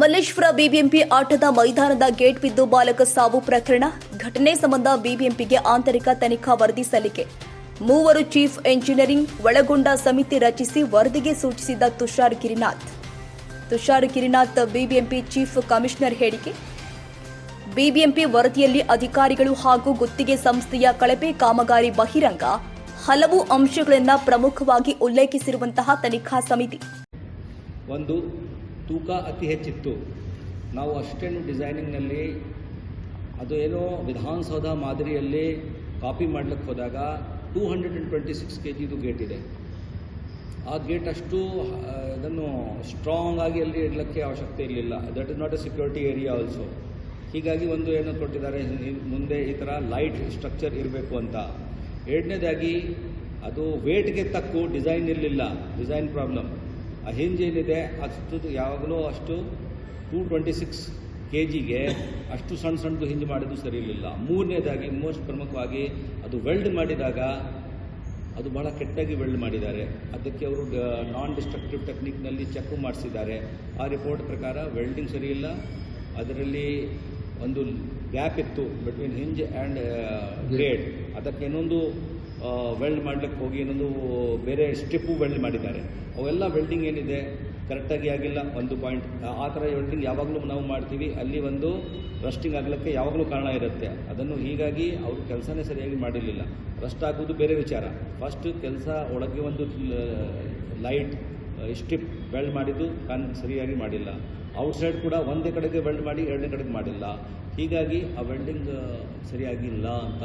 Malleshwara BBMP ಆಟದ ಮೈದಾನದ gate ಬಿದ್ದು ಬಾಲಕ ಸಾವು ಪ್ರಕರಣ. ಘಟನೆ ಸಂಬಂಧ ಬಿಬಿಎಂಪಿಗೆ ಆಂತರಿಕ ತನಿಖಾ ವರದಿ ಸಲ್ಲಿಕೆ. ಮೂವರು ಚೀಫ್ ಎಂಜಿನಿಯರಿಂಗ್, ಒಳಗೊಂಡ ಸಮಿತಿ ರಚಿಸಿ ವರದಿಗೆ ಸೂಚಿಸಿದ Tushar Girinath. Tushar Girinath BBMP chief commissioner ಹೇಳಿಕೆ. ಬಿಬಿಎಂಪಿ ವರದಿಯಲ್ಲಿ ಅಧಿಕಾರಿಗಳು ಹಾಗೂ ಗುತ್ತಿಗೆ ಸಂಸ್ಥೆಯ ಕಳಪೆ ಕಾಮಗಾರಿ ಬಹಿರಂಗ. ಹಲವು ಅಂಶಗಳನ್ನು ಪ್ರಮುಖವಾಗಿ ಉಲ್ಲೇಖಿಸಿರುವಂತಹ ತನಿಖಾ ಸಮಿತಿ. ಒಂದು ತೂಕ ಅತಿ ಹೆಚ್ಚಿತ್ತು. ನಾವು ಅಷ್ಟೇನು ಡಿಸೈನಿಂಗ್ನಲ್ಲಿ ಅದು ಏನೋ ವಿಧಾನಸೌಧ ಮಾದರಿಯಲ್ಲಿ ಕಾಪಿ ಮಾಡಲಿಕ್ಕೆ ಹೋದಾಗ two hundred and twenty six K ಜಿದು ಗೇಟ್ ಇದೆ. ಆ ಗೇಟ್ ಅಷ್ಟು ಅದನ್ನು ಸ್ಟ್ರಾಂಗ್ ಆಗಿ ಅಲ್ಲಿ ಇಡಲಿಕ್ಕೆ ಅವಶ್ಯಕತೆ ಇರಲಿಲ್ಲ. That is not a security area also ಹೀಗಾಗಿ ಒಂದು ಏನು ಕೊಟ್ಟಿದ್ದಾರೆ ಮುಂದೆ ಈ ಥರ ಲೈಟ್ ಸ್ಟ್ರಕ್ಚರ್ ಇರಬೇಕು ಅಂತ. ಎರಡನೇದಾಗಿ, ಅದು ವೇಟ್ಗೆ ತಕ್ಕು ಡಿಸೈನ್ ಇರಲಿಲ್ಲ. ಡಿಸೈನ್ ಪ್ರಾಬ್ಲಮ್ ಆ ಹಿಂಜ್ ಏನಿದೆ ಅಷ್ಟು ಯಾವಾಗಲೂ ಅಷ್ಟು ಟೂ ಟ್ವೆಂಟಿ ಸಿಕ್ಸ್ ಕೆ ಜಿಗೆ ಅಷ್ಟು ಸಣ್ಣ ಸಣ್ಣದು ಹಿಂಜ್ ಮಾಡಿದ್ದು ಸರಿ ಇರಲಿಲ್ಲ. ಮೂರನೇದಾಗಿ ಮೋಸ್ಟ್ ಪ್ರಮುಖವಾಗಿ ಅದು ವೆಲ್ಡ್ ಮಾಡಿದಾಗ ಅದು ಬಹಳ ಕೆಟ್ಟಾಗಿ ವೆಲ್ಡ್ ಮಾಡಿದ್ದಾರೆ. ಅದಕ್ಕೆ ಅವರು ನಾನ್ ಡಿಸ್ಟ್ರಕ್ಟಿವ್ ಟೆಕ್ನಿಕ್ನಲ್ಲಿ ಚೆಕ್ ಮಾಡಿಸಿದ್ದಾರೆ. ಆ ರಿಪೋರ್ಟ್ ಪ್ರಕಾರ ವೆಲ್ಡಿಂಗ್ ಸರಿ ಇಲ್ಲ. ಅದರಲ್ಲಿ ಒಂದು ಗ್ಯಾಪ್ ಇತ್ತು ಬಿಟ್ವೀನ್ ಹಿಂಜ್ ಆ್ಯಂಡ್ ಗ್ರೇಡ್ ಅದಕ್ಕೆ ಇನ್ನೊಂದು ವೆಲ್ಡ್ ಮಾಡಲಿಕ್ಕೆ ಹೋಗಿ ಇನ್ನೊಂದು ಬೇರೆ ಸ್ಟೆಪ್ಪು ವೆಲ್ಡ್ ಮಾಡಿದ್ದಾರೆ. ಅವೆಲ್ಲ ವೆಲ್ಡಿಂಗ್ ಏನಿದೆ? ಕರೆಕ್ಟಾಗಿ ಆಗಿಲ್ಲ, ಒಂದು ಪಾಯಿಂಟ್ ಆ ಥರ ವೆಲ್ಡಿಂಗ್ ಯಾವಾಗಲೂ ನಾವು ಮಾಡ್ತೀವಿ. ಅಲ್ಲಿ ಒಂದು ರಸ್ಟಿಂಗ್ ಆಗಲಿಕ್ಕೆ ಯಾವಾಗಲೂ ಕಾರಣ ಇರುತ್ತೆ. ಅದನ್ನು ಹೀಗಾಗಿ ಅವರು ಕೆಲಸನೇ ಸರಿಯಾಗಿ ಮಾಡಿರಲಿಲ್ಲ. ರಸ್ಟ್ ಆಗೋದು ಬೇರೆ ವಿಚಾರ. ಫಸ್ಟ್ ಕೆಲಸ ಒಳಗೆ ಒಂದು ಲೈಟ್ ಸ್ಟ್ರಿಪ್ ವೆಲ್ಡ್ ಮಾಡಿದ್ದು ಕಾನ್ ಸರಿಯಾಗಿ ಮಾಡಿಲ್ಲ. ಔಟ್ಸೈಡ್ ಕೂಡ ಒಂದೇ ಕಡೆಗೆ ವೆಲ್ಡ್ ಮಾಡಿ, ಎರಡನೇ ಕಡೆಗೆ ಮಾಡಿಲ್ಲ. ಹೀಗಾಗಿ ಆ ವೆಲ್ಡಿಂಗ್ ಸರಿಯಾಗಿಲ್ಲ ಅಂತ